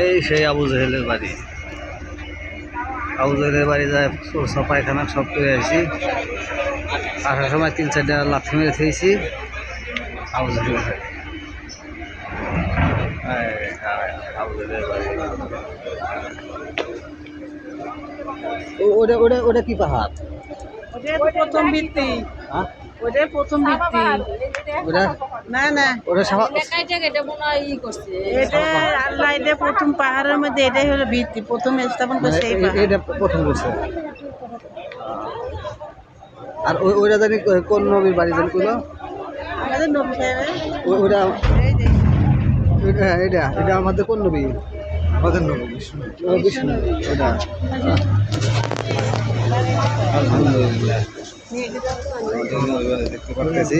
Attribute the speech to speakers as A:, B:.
A: এই সেই আবু জাহেলের বাড়ি। আবু জাহেলের বাড়ি যায় সরষা পায়খানা সব করে আসি। আসার সময় তিন চারটা লাথি মেরে খেয়েছি আবু জাহেলের বাড়ি। ওটা ওটা ওটা কি পাহাড়?
B: প্রথম ভিত্তি।
A: হ্যাঁ?
B: ওটাই প্রথম ভিত্তি। না না।
A: ওটা
B: এটা আল্লাহ এটা প্রথম পাহাড়ের মধ্যে এটাই হলো ভিত্তি। প্রথম স্থাপন
A: মানে
B: করছে পাহাড়।
A: এটা প্রথম করছে। আর ওই ওইটা জানি কোন নবীর বাড়ি জানি কইলো
B: আমাদের নবী
A: ওইটা এটা এটা এটা আমাদের কোন নবী? আমাদের নবী বিষ্ণু। বিষ্ণু আলহামদুলিল্লাহ দেখতে পারতেছি